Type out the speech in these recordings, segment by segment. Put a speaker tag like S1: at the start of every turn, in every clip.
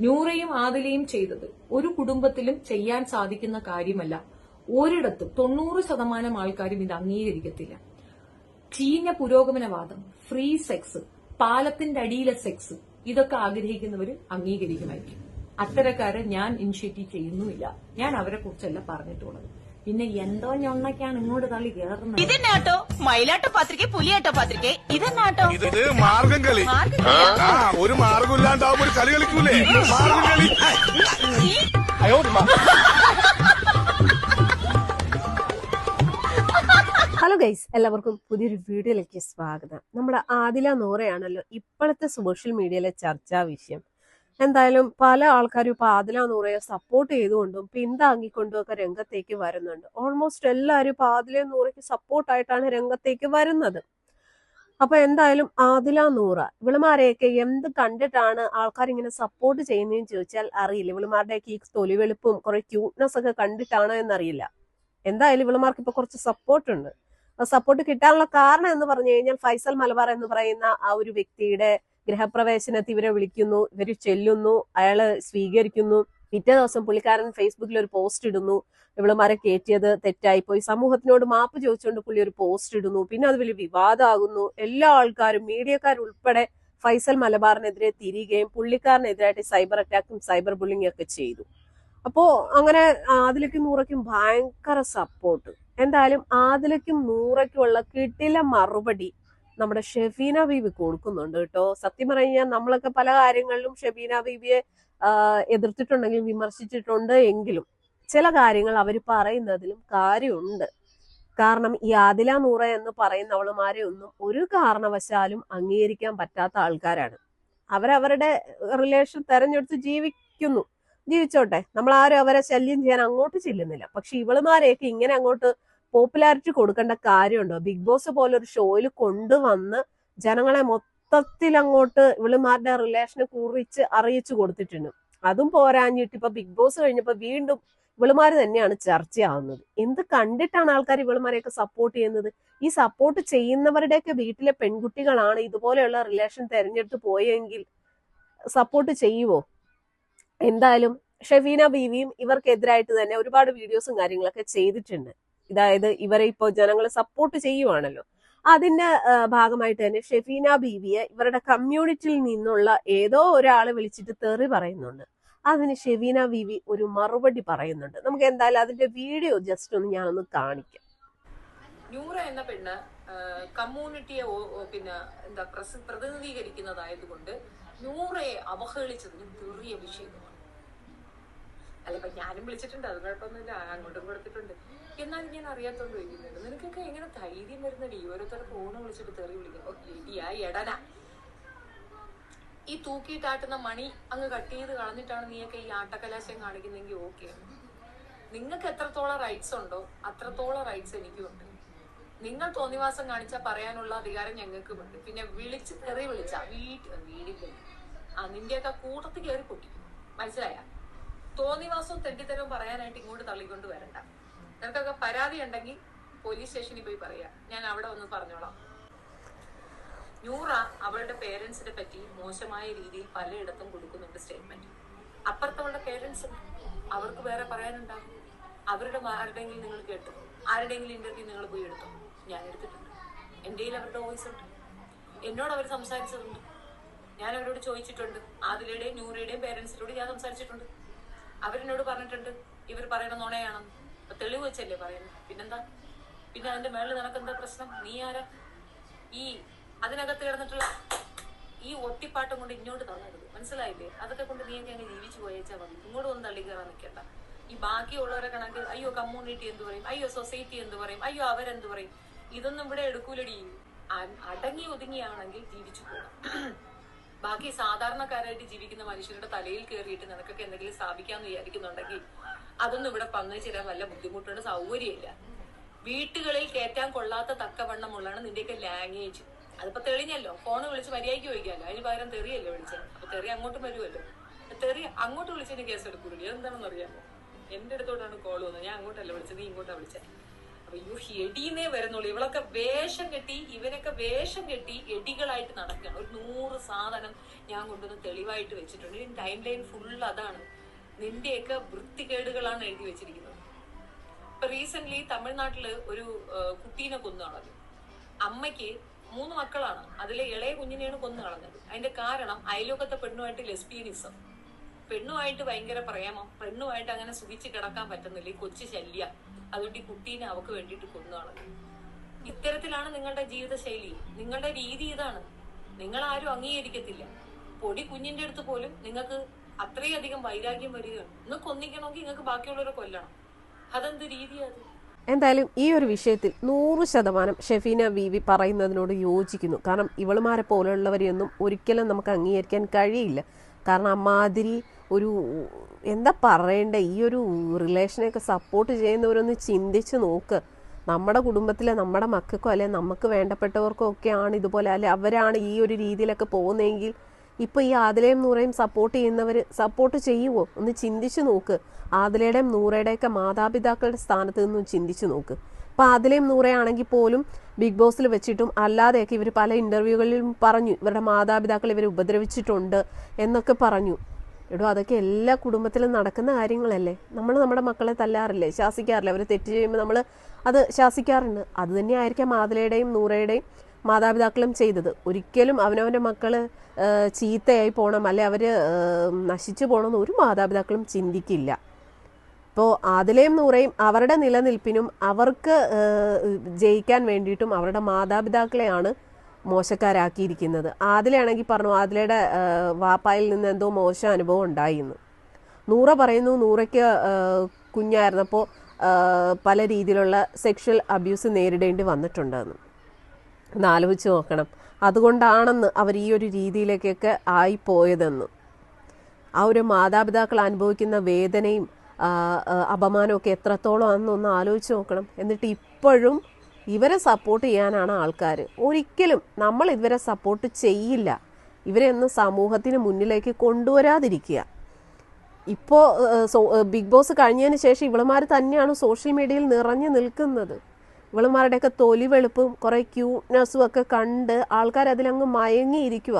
S1: നൂറയും ആദിലയും ചെയ്തത് ഒരു കുടുംബത്തിലും ചെയ്യാൻ സാധിക്കുന്ന കാര്യമല്ല. ഒരിടത്തും തൊണ്ണൂറ് ശതമാനം ആൾക്കാരും ഇത് അംഗീകരിക്കത്തില്ല. ചീഞ്ഞ പുരോഗമനവാദം ഫ്രീ സെക്സ് പാലത്തിന്റെ അടിയിലെ സെക്സ് ഇതൊക്കെ ആഗ്രഹിക്കുന്നവർ അംഗീകരിക്കുമായിരിക്കും. അത്തരക്കാരെ ഞാൻ ഇനിഷ്യേറ്റീവ് ചെയ്യുന്നുമില്ല. ഞാൻ അവരെ കുറിച്ചല്ല പറഞ്ഞിട്ടുള്ളത്. പിന്നെ എന്തോ ഞൊണ്ണക്കാണ് ഇങ്ങോട്ട് തള്ളി കേറുന്നത്.
S2: ഇതെന്നാട്ടോ മയിലാട്ടോ പാത്രിക പുലിയാട്ടോ പാത്രിക. ഇതെന്നാട്ടോ
S3: ഇത് മാർഗം കളി. ആ ഒരു മാർഗം ഇല്ലാണ്ടാവുമ്പോ ഒരു കളി കളിക്കൂലേ? മാർഗം കളി.
S4: ഹലോ ഗൈസ് എല്ലാവർക്കും പുതിയൊരു വീഡിയോയിലേക്ക് സ്വാഗതം. നമ്മുടെ ആദില നൂറയാണല്ലോ ഇപ്പോഴത്തെ സോഷ്യൽ മീഡിയയിലെ ചർച്ചാ വിഷയം. എന്തായാലും പല ആൾക്കാരും ഇപ്പൊ ആദില നൂറയെ സപ്പോർട്ട് ചെയ്തുകൊണ്ടും പിന്താങ്ങിക്കൊണ്ടും ഒക്കെ രംഗത്തേക്ക് വരുന്നുണ്ട്. ഓൾമോസ്റ്റ് എല്ലാവരും ഇപ്പൊ ആദില നൂറയ്ക്ക് സപ്പോർട്ടായിട്ടാണ് രംഗത്തേക്ക് വരുന്നത്. അപ്പൊ എന്തായാലും ആദില നൂറ ഇവളുമാരെയൊക്കെ എന്ത് കണ്ടിട്ടാണ് ആൾക്കാർ ഇങ്ങനെ സപ്പോർട്ട് ചെയ്യുന്നതെന്ന് ചോദിച്ചാൽ അറിയില്ല. ഇവളുമാരുടെയൊക്കെ ഈ തൊലിവെളുപ്പും കുറെ ക്യൂട്ട്നെസ് ഒക്കെ കണ്ടിട്ടാണോ എന്നറിയില്ല. എന്തായാലും ഇവിളമാർക്ക് ഇപ്പൊ കുറച്ച് സപ്പോർട്ട് ഉണ്ട്. സപ്പോർട്ട് കിട്ടാനുള്ള കാരണം എന്ന് പറഞ്ഞു കഴിഞ്ഞാൽ ഫൈസൽ മലബാർ എന്ന് പറയുന്ന ആ ഒരു വ്യക്തിയുടെ ഗൃഹപ്രവേശനത്തിൽ ഇവരെ വിളിക്കുന്നു ഇവർ ചെല്ലുന്നു അയാൾ സ്വീകരിക്കുന്നു. പിറ്റേ ദിവസം പുള്ളിക്കാരൻ ഫേസ്ബുക്കിൽ ഒരു പോസ്റ്റ് ഇടുന്നു. ഇവളുമാരെ കയറ്റിയത് തെറ്റായിപ്പോയി. സമൂഹത്തിനോട് മാപ്പ് ചോദിച്ചുകൊണ്ട് പുള്ളി ഒരു പോസ്റ്റ് ഇടുന്നു. പിന്നെ അത് വലിയ വിവാദമാകുന്നു. എല്ലാ ആൾക്കാരും മീഡിയക്കാരുൾപ്പെടെ ഫൈസൽ മലബാറിനെതിരെ തിരികുകയും പുള്ളിക്കാരനെതിരായിട്ട് സൈബർ അറ്റാക്കും സൈബർ ബുള്ളിങ്ങും ഒക്കെ ചെയ്തു. അപ്പോ അങ്ങനെ ആദിലയ്ക്കും നൂറയ്ക്കും ഭയങ്കര സപ്പോർട്ട് എന്തായാലും ആദിലയ്ക്കും നൂറയ്ക്കുമുള്ള കിട്ടില മറുപടി. നമ്മുടെ ഷെഫീന ബീബി കൊടുക്കുന്നുണ്ട് കേട്ടോ. സത്യം പറഞ്ഞാൽ നമ്മളൊക്കെ പല കാര്യങ്ങളിലും ഷെഫീന ബീബിയെ എതിർത്തിട്ടുണ്ടെങ്കിലും വിമർശിച്ചിട്ടുണ്ട് എങ്കിലും ചില കാര്യങ്ങൾ അവർ പറയുന്നതിലും കാര്യമുണ്ട്. കാരണം ഈ ആദില നൂറ എന്ന് പറയുന്നവളുമാരെ ഒന്നും ഒരു കാരണവശാലും അംഗീകരിക്കാൻ പറ്റാത്ത ആൾക്കാരാണ്. അവരവരുടെ റിലേഷൻ തെരഞ്ഞെടുത്ത് ജീവിക്കുന്നു. ജീവിച്ചോട്ടെ. നമ്മൾ അവരെ ശല്യം ചെയ്യാൻ അങ്ങോട്ട് ചെല്ലുന്നില്ല. പക്ഷെ ഇവളുമാരെയൊക്കെ ഇങ്ങനെ അങ്ങോട്ട് പോപ്പുലാരിറ്റി കൊടുക്കേണ്ട കാര്യമുണ്ടോ? ബിഗ് ബോസ് പോലെ ഒരു ഷോയിൽ കൊണ്ടുവന്ന് ജനങ്ങളെ മൊത്തത്തിൽ അങ്ങോട്ട് ഇവളുമാരുടെ റിലേഷനെ കുറിച്ച് അറിയിച്ചു കൊടുത്തിട്ടുണ്ട്. അതും പോരാഞ്ഞിട്ട് ഇപ്പൊ ബിഗ് ബോസ് കഴിഞ്ഞപ്പോ വീണ്ടും ഇവളുമാര് തന്നെയാണ് ചർച്ചയാവുന്നത്. എന്ത് കണ്ടിട്ടാണ് ആൾക്കാർ ഇവളുമാരെയൊക്കെ സപ്പോർട്ട് ചെയ്യുന്നത്? ഈ സപ്പോർട്ട് ചെയ്യുന്നവരുടെയൊക്കെ വീട്ടിലെ പെൺകുട്ടികളാണ് ഇതുപോലെയുള്ള റിലേഷൻ തെരഞ്ഞെടുത്ത് പോയെങ്കിൽ സപ്പോർട്ട് ചെയ്യുവോ? എന്തായാലും ഷെഫീന ബീവിയും ഇവർക്കെതിരായിട്ട് തന്നെ ഒരുപാട് വീഡിയോസും കാര്യങ്ങളൊക്കെ ചെയ്തിട്ടുണ്ട്. അതായത് ഇവരെ ഇപ്പോൾ ജനങ്ങൾ സപ്പോർട്ട് ചെയ്യുവാണല്ലോ. അതിന്റെ ഭാഗമായിട്ട് തന്നെ ഷെഫീന ബീവിയെ ഇവരുടെ കമ്മ്യൂണിറ്റിയിൽ നിന്നുള്ള ഏതോ ഒരാളെ വിളിച്ചിട്ട് തെറി പറയുന്നുണ്ട്. അതിന് ഷെവീന ബീവി ഒരു മറുപടി പറയുന്നുണ്ട്. നമുക്ക് എന്തായാലും അതിന്റെ വീഡിയോ ജസ്റ്റ് ഒന്ന് ഞാനൊന്ന് കാണിക്കാം.
S1: ന്യൂറ എന്ന പെണ്ണ് കമ്മ്യൂണിറ്റിയെ പിന്നെ എന്താ പ്രതിനിധീകരിക്കുന്നതായതുകൊണ്ട് നൂറയെ അവഹേളിച്ചതിന് ചെറിയ വിഷയമാണ് അല്ല ഞാനും വിളിച്ചിട്ടുണ്ട്. അത് കുഴപ്പമൊന്നുമില്ല. അങ്ങോട്ടും കൊടുത്തിട്ടുണ്ട്. എന്നാലും ഞാൻ അറിയാത്തോണ്ട് ചോദിക്കുന്നുണ്ട് നിനക്കൊക്കെ എങ്ങനെ ധൈര്യം വരുന്നടി ഓരോരുത്തരുടെ ഫോണ് വിളിച്ചിട്ട് തെറി വിളിക്കും ഓ എടിയാ എടന. ഈ തൂക്കിയിട്ടാട്ടുന്ന മണി അങ്ങ് കട്ട് ചെയ്ത് കളഞ്ഞിട്ടാണ് നീയൊക്കെ ഈ ആട്ടക്കലാശം കാണിക്കുന്നെങ്കിൽ ഓക്കെ നിങ്ങൾക്ക് എത്രത്തോളം റൈറ്റ്സ് ഉണ്ടോ അത്രത്തോളം റൈറ്റ്സ് എനിക്കും ഉണ്ട്. നിങ്ങൾ തോന്നിവാസം കാണിച്ചാൽ പറയാനുള്ള അധികാരം ഞങ്ങൾക്കുമുണ്ട്. പിന്നെ വിളിച്ച് തെറി വിളിച്ച വീട്ടിൽ വീടില്ല? ആ നിന്റെയൊക്കെ കൂട്ടത്തിൽ കയറി പൊട്ടി മനസ്സിലായ? തോന്നിവാസവും തെണ്ടിത്തരവും പറയാനായിട്ട് ഇങ്ങോട്ട് തള്ളിക്കൊണ്ട് വരണ്ട. നിനക്കൊക്കെ പരാതി ഉണ്ടെങ്കിൽ പോലീസ് സ്റ്റേഷനിൽ പോയി പറയാ. ഞാൻ അവിടെ ഒന്ന് പറഞ്ഞോളാം. നൂറ അവളുടെ പേരൻസിനെ പറ്റി മോശമായ രീതിയിൽ പലയിടത്തും കൊടുക്കുന്നുണ്ട് സ്റ്റേറ്റ്മെന്റ് അപ്പുറത്തവളുടെ പേരൻസ് അവർക്ക് വേറെ പറയാനുണ്ടാകും അവരുടെ ആരുടെയെങ്കിലും നിങ്ങൾ കേട്ടു? ആരുടെയെങ്കിലും ഇന്റർവ്യൂ നിങ്ങൾ പോയി എടുത്തു? ഞാൻ എടുത്തിട്ടുണ്ട്. എന്റെ അവരുടെ വോയിസ് ഉണ്ട്. എന്നോട് അവർ സംസാരിച്ചതുണ്ട്. ഞാൻ അവരോട് ചോദിച്ചിട്ടുണ്ട്. ആദിലയുടെയും നൂറയുടെയും പേരൻസിനോട് ഞാൻ സംസാരിച്ചിട്ടുണ്ട്. അവരെന്നോട് പറഞ്ഞിട്ടുണ്ട് ഇവർ പറയണ നുണയാണെന്ന്. അപ്പൊ തെളിവ് വെച്ചല്ലേ പറയുന്നത് പിന്നെന്താ? പിന്നെ അതിന്റെ മേളിൽ നിനക്കെന്താ പ്രശ്നം? നീ ആരാ? ഈ അതിനകത്ത് കിടന്നിട്ടുള്ള ഈ ഒട്ടിപ്പാട്ടം കൊണ്ട് ഇങ്ങോട്ട് തള്ളരുത്. മനസ്സിലായില്ലേ? അതൊക്കെ കൊണ്ട് നീ എനിക്ക് അങ്ങ് ജീവിച്ചു പോയേച്ചാ മതി. ഇങ്ങോട്ട് ഒന്ന് തള്ളി കയറാൻ നിൽക്കണ്ട ഈ ബാക്കിയുള്ളവരെ കണക്ക് അയ്യോ കമ്മ്യൂണിറ്റി എന്ത് പറയും? അയ്യോ സൊസൈറ്റി എന്ത് പറയും? അയ്യോ അവരെന്ത് പറയും? ഇതൊന്നും ഇവിടെ എടുക്കൂലടി. അടങ്ങി ഒതുങ്ങിയാണെങ്കിൽ ജീവിച്ചു പോകാം. ബാക്കി സാധാരണക്കാരായിട്ട് ജീവിക്കുന്ന മനുഷ്യരുടെ തലയിൽ കയറിയിട്ട് നിനക്കൊക്കെ എന്തെങ്കിലും സ്ഥാപിക്കാന്ന് വിചാരിക്കുന്നുണ്ടെങ്കിൽ അതൊന്നും ഇവിടെ പങ്കു ചേരാൻ വല്ല ബുദ്ധിമുട്ടുണ്ട് സൗകര്യമില്ല. വീട്ടുകളിൽ കയറ്റാൻ കൊള്ളാത്ത തക്കവണ്ണമുള്ളതാണ് നിന്റെയൊക്കെ ലാംഗ്വേജ് അതിപ്പോ തെളിഞ്ഞല്ലോ. ഫോണ് വിളിച്ച് മര്യാദയ്ക്ക് ചോദിക്കാമല്ലോ. അതിന് പകരം തെറിയല്ലോ വിളിച്ചത് അപ്പൊ തെറി അങ്ങോട്ടും വരുമല്ലോ. തെറി അങ്ങോട്ട് വിളിച്ചതിന് കേസ് എടുക്കൂലേ? എന്താണെന്ന് അറിയാമോ എന്റെ അടുത്തോട്ടാണ് കോൾ വന്നത്. ഞാൻ അങ്ങോട്ടല്ല വിളിച്ചത് നീ ഇങ്ങോട്ടാ വിളിച്ചത് അയ്യോ എടീന്നേ വരുന്നുള്ളൂ. ഇവളൊക്കെ വേഷം കെട്ടി ഇവനൊക്കെ വേഷം കെട്ടി എടികളായിട്ട് നടക്കുകയാണ്. ഒരു നൂറ് സാധനം ഞാൻ കൊണ്ടുവന്ന് തെളിവായിട്ട് വെച്ചിട്ടുണ്ട്. ഈ ടൈം ലൈൻ ഫുൾ അതാണ്. നിന്റെയൊക്കെ വൃത്തികേടുകളാണ് എഴുതി വെച്ചിരിക്കുന്നത്. ഇപ്പൊ റീസെന്റ് തമിഴ്നാട്ടിൽ ഒരു കുട്ടീനെ കൊന്നു കളഞ്ഞു. അമ്മയ്ക്ക് മൂന്ന് മക്കളാണ്. അതിലെ ഇളയ കുഞ്ഞിനെയാണ് കൊന്നു കളഞ്ഞത്. അതിന്റെ കാരണം അയലോക്കത്തെ പെണ്ണുമായിട്ട് ലെസ്ബിയനിസം പെണ്ണുമായിട്ട് ഭയങ്കര പ്രേമം. പെണ്ണുമായിട്ട് അങ്ങനെ സുഖിച്ച് കിടക്കാൻ പറ്റുന്നില്ല. ഈ കൊച്ചു ശല്യ. അതുകൊണ്ട് ഈ കുട്ടീനെ അവക്ക് വേണ്ടിയിട്ട് കൊന്നു കളഞ്ഞു ഇത്തരത്തിലാണ് നിങ്ങളുടെ ജീവിതശൈലി. നിങ്ങളുടെ രീതി ഇതാണ്. നിങ്ങൾ ആരും അംഗീകരിക്കത്തില്ല. പൊടി കുഞ്ഞിന്റെ അടുത്ത് പോലും നിങ്ങൾക്ക് അത്രയധികം വൈരാഗ്യം വരികയാണ്. നിങ്ങൾക്ക് ഒന്നിക്കണമെങ്കിൽ നിങ്ങൾക്ക് ബാക്കിയുള്ളവരെ കൊല്ലണം. അതെന്ത് രീതിയാ അത്?
S4: എന്തായാലും ഈ ഒരു വിഷയത്തിൽ നൂറ് ശതമാനം ഷെഫീന വി വി പറയുന്നതിനോട് യോജിക്കുന്നു. കാരണം ഇവളുമാരെ പോലെയുള്ളവരെയൊന്നും ഒരിക്കലും നമുക്ക് അംഗീകരിക്കാൻ കഴിയില്ല. കാരണം അമ്മാതിരി ഒരു എന്താ പറയണ്ട? ഈ ഒരു റിലേഷനെയൊക്കെ സപ്പോർട്ട് ചെയ്യുന്നവരൊന്ന് ചിന്തിച്ച് നോക്ക്. നമ്മുടെ കുടുംബത്തിലെ നമ്മുടെ മക്കൾക്കോ അല്ലെ നമുക്ക് വേണ്ടപ്പെട്ടവർക്കോ ഒക്കെയാണ് ഇതുപോലെ അല്ലെ അവരാണ് ഈ ഒരു രീതിയിലൊക്കെ പോകുന്നതെങ്കിൽ ഇപ്പൊ ഈ ആദിലയും നൂറയും സപ്പോർട്ട് ചെയ്യുന്നവർ സപ്പോർട്ട് ചെയ്യുവോ? ഒന്ന് ചിന്തിച്ചു നോക്ക്. ആദിലയുടെയും നൂറയുടെയൊക്കെ മാതാപിതാക്കളുടെ സ്ഥാനത്ത് നിന്നും ചിന്തിച്ചു നോക്ക്. ഇപ്പൊ അതിലെയും നൂറയാണെങ്കിൽ പോലും ബിഗ് ബോസിൽ വെച്ചിട്ടും അല്ലാതെയൊക്കെ ഇവർ പല ഇന്റർവ്യൂകളിലും പറഞ്ഞു ഇവരുടെ മാതാപിതാക്കൾ ഇവരെ ഉപദ്രവിച്ചിട്ടുണ്ട് എന്നൊക്കെ പറഞ്ഞു. എടോ അതൊക്കെ എല്ലാ കുടുംബത്തിലും നടക്കുന്ന കാര്യങ്ങളല്ലേ? നമ്മൾ നമ്മുടെ മക്കളെ തല്ലാറില്ലേ? ശാസിക്കാറില്ലേ? അവർ തെറ്റ് ചെയ്യുമ്പോൾ നമ്മൾ അത് ശാസിക്കാറുണ്ട്. അത് തന്നെയായിരിക്കാം മാതലയുടെയും നൂറയുടെയും മാതാപിതാക്കളും ചെയ്തത്. ഒരിക്കലും അവനവന്റെ മക്കൾ ചീത്തയായി പോകണം അല്ലെ അവർ നശിച്ചു പോകണമെന്ന് ഒരു മാതാപിതാക്കളും ചിന്തിക്കില്ല. ഇപ്പോൾ ആദിലയും നൂറയും അവരുടെ നിലനിൽപ്പിനും അവർക്ക് ജയിക്കാൻ വേണ്ടിയിട്ടും അവരുടെ മാതാപിതാക്കളെയാണ് മോശക്കാരാക്കിയിരിക്കുന്നത്. ആദിലയാണെങ്കിൽ പറഞ്ഞു ആദിലയുടെ വാപ്പായിൽ നിന്ന് എന്തോ മോശം അനുഭവം ഉണ്ടായിന്ന് നൂറ പറയുന്നു നൂറയ്ക്ക് കുഞ്ഞായിരുന്നപ്പോൾ പല രീതിയിലുള്ള സെക്ഷൽ അബ്യൂസ് നേരിടേണ്ടി വന്നിട്ടുണ്ടെന്ന് ഒന്ന് ആലോചിച്ച് നോക്കണം. അതുകൊണ്ടാണെന്ന് അവർ ഈ ഒരു രീതിയിലേക്കൊക്കെ ആയിപ്പോയതെന്ന്. ആ ഒരു മാതാപിതാക്കൾ അനുഭവിക്കുന്ന വേദനയും ഒക്കെ എത്രത്തോളം ആണെന്നൊന്ന് ആലോചിച്ച് നോക്കണം. എന്നിട്ട് ഇപ്പോഴും ഇവരെ സപ്പോർട്ട് ചെയ്യാനാണ് ആൾക്കാർ ഒരിക്കലും നമ്മൾ ഇവരെ സപ്പോർട്ട് ചെയ്യില്ല. ഇവരെ ഒന്ന് സമൂഹത്തിന് മുന്നിലേക്ക് കൊണ്ടുവരാതിരിക്കുക. ഇപ്പോൾ ബിഗ് ബോസ് കഴിഞ്ഞതിന് ശേഷം ഇവളുമാർ തന്നെയാണ് സോഷ്യൽ മീഡിയയിൽ നിറഞ്ഞു നിൽക്കുന്നത്. ഇവളുമാരുടെയൊക്കെ തൊലി വെളുപ്പും കുറേ ക്യൂട്ട്നെസ്സും ഒക്കെ കണ്ട് ആൾക്കാർ അതിലങ്ങ് മയങ്ങിയിരിക്കുക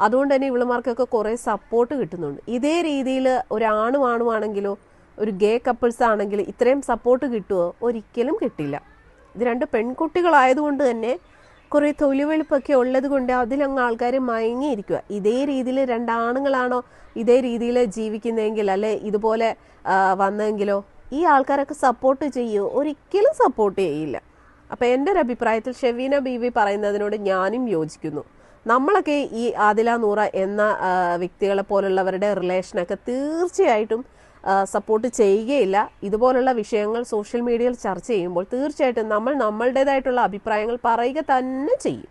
S4: അതുകൊണ്ട് തന്നെ ഇവളുമാർക്കൊക്കെ കുറേ സപ്പോർട്ട് കിട്ടുന്നുണ്ട്. ഇതേ രീതിയിൽ ഒരാണും ആണുമാണെങ്കിലോ ഒരു ഗേ കപ്പിൾസ് ആണെങ്കിൽ ഇത്രയും സപ്പോർട്ട് കിട്ടുമോ ഒരിക്കലും കിട്ടില്ല. ഇത് രണ്ട് പെൺകുട്ടികളായതുകൊണ്ട് തന്നെ കുറേ തൊലിവെളുപ്പൊക്കെ ഉള്ളത് കൊണ്ട് അതിലങ്ങ് ആൾക്കാർ മയങ്ങിയിരിക്കുക ഇതേ രീതിയിൽ രണ്ടാണുങ്ങളാണോ ഇതേ രീതിയിൽ ജീവിക്കുന്നതെങ്കിൽ അല്ലെ ഇതുപോലെ വന്നെങ്കിലോ ഈ ആൾക്കാരൊക്കെ സപ്പോർട്ട് ചെയ്യുമോ ഒരിക്കലും സപ്പോർട്ട് ചെയ്യില്ല. അപ്പം എന്റെ ഒരു അഭിപ്രായത്തിൽ ഷെവീന ബീവി പറയുന്നതിനോട് ഞാനും യോജിക്കുന്നു. നമ്മളൊക്കെ ഈ ആദില നൂറ എന്ന വ്യക്തികളെ പോലുള്ളവരുടെ റിലേഷനൊക്കെ തീർച്ചയായിട്ടും സപ്പോർട്ട് ചെയ്യുകയില്ല. ഇതുപോലുള്ള വിഷയങ്ങൾ സോഷ്യൽ മീഡിയയിൽ ചർച്ച ചെയ്യുമ്പോൾ തീർച്ചയായിട്ടും നമ്മൾ നമ്മളുടേതായിട്ടുള്ള അഭിപ്രായങ്ങൾ പറയുക തന്നെ ചെയ്യും.